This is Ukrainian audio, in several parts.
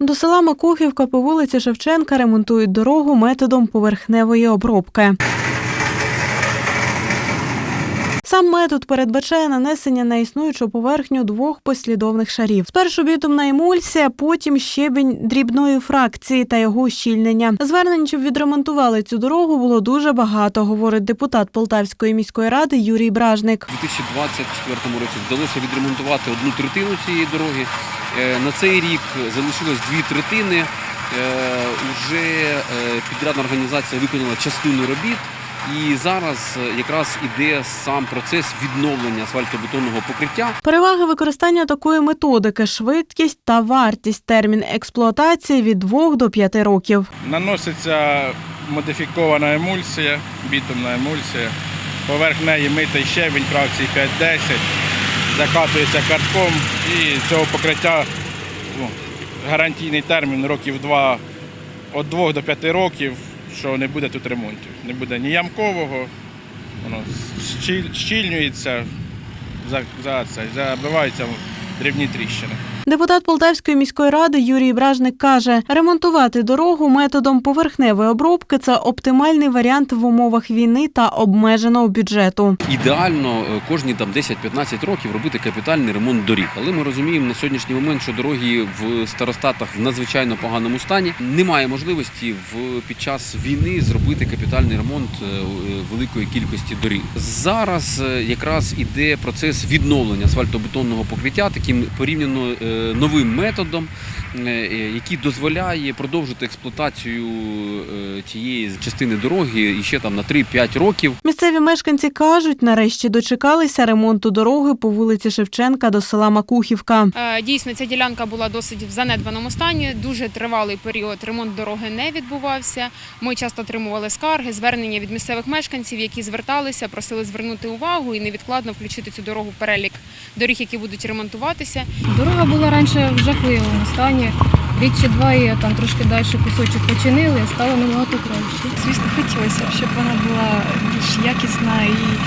До села Макухівка по вулиці Шевченка ремонтують дорогу методом поверхневої обробки. Сам метод передбачає нанесення на існуючу поверхню двох послідовних шарів. Спершу бітумна емульсія, потім щебінь дрібної фракції та його ущільнення. Звернень, щоб відремонтували цю дорогу, було дуже багато, говорить депутат Полтавської міської ради Юрій Бражник. У 2024 році вдалося відремонтувати одну третину цієї дороги. Е, На цей рік залишилось дві третини. Е, Уже е, підрядна організація виконала частину робіт. І зараз е, якраз іде сам процес відновлення асфальтобетонного покриття. Переваги використання такої методики, швидкість та вартість. Термін експлуатації від 2 до 5 років. Наноситься модифікована емульсія, бітумна емульсія. Поверх неї митий щебінь фракції 5-10, закатується картком і цього покриття ну, гарантійний термін років 2, від 2 до 5 років, що не буде тут ремонтів. Не буде ні ямкового, воно щіль- щільнюється, за, за це, забиваються дрібні тріщини. Депутат Полтавської міської ради Юрій Бражник каже, ремонтувати дорогу методом поверхневої обробки це оптимальний варіант в умовах війни та обмеженого бюджету. Ідеально е, кожні там 10-15 років робити капітальний ремонт доріг. Але ми розуміємо на сьогоднішній момент, що дороги в старостатах в надзвичайно поганому стані. Немає можливості в під час війни зробити капітальний ремонт е, е, великої кількості доріг. Зараз якраз іде процес відновлення асфальтобетонного покриття таким порівняно е, новим методом, який дозволяє продовжити експлуатацію е, тієї частини дороги і ще там на 3-5 років. Місцеві мешканці кажуть, нарешті дочекалися ремонту дороги по вулиці Шевченка до села Макухівка. Е, Дійсно, ця ділянка була досить в занедбаному стані. Дуже тривалий період ремонт дороги не відбувався. Ми часто отримували скарги, звернення від місцевих мешканців, які зверталися, просили звернути увагу і невідкладно включити цю дорогу в перелік доріг, які будуть ремонтуватися. Дорога була раніше в жахливому стані. Рік чи два її там трошки далі кусочок починили, стало набагато краще. Звісно, хотілося б, щоб вона була більш якісна і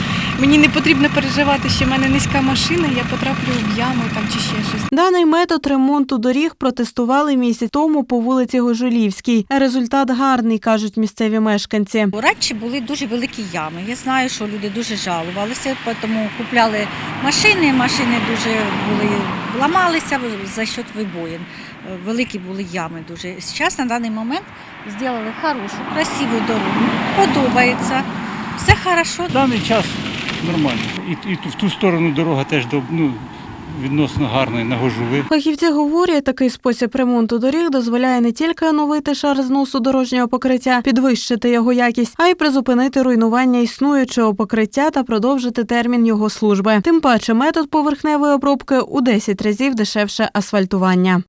мені не потрібно переживати, що в мене низька машина, я потраплю в яму там чи ще щось. Даний метод ремонту доріг протестували місяць тому по вулиці Гожулівській. Результат гарний, кажуть місцеві мешканці. Раніше були дуже великі ями. Я знаю, що люди дуже жалувалися, тому купляли машини. Машини дуже були ламалися за счет вибоїн. Е, Були ями дуже. Зараз на даний момент зробили хорошу, красиву дорогу. Подобається. Все хорошо. В даний час нормально. І, і в ту сторону дорога теж до- ну, відносно гарна, на гожуви. Фахівці говорять, такий спосіб ремонту доріг дозволяє не тільки оновити шар зносу дорожнього покриття, підвищити його якість, а й призупинити руйнування існуючого покриття та продовжити термін його служби. Тим паче метод поверхневої обробки у 10 разів дешевше асфальтування.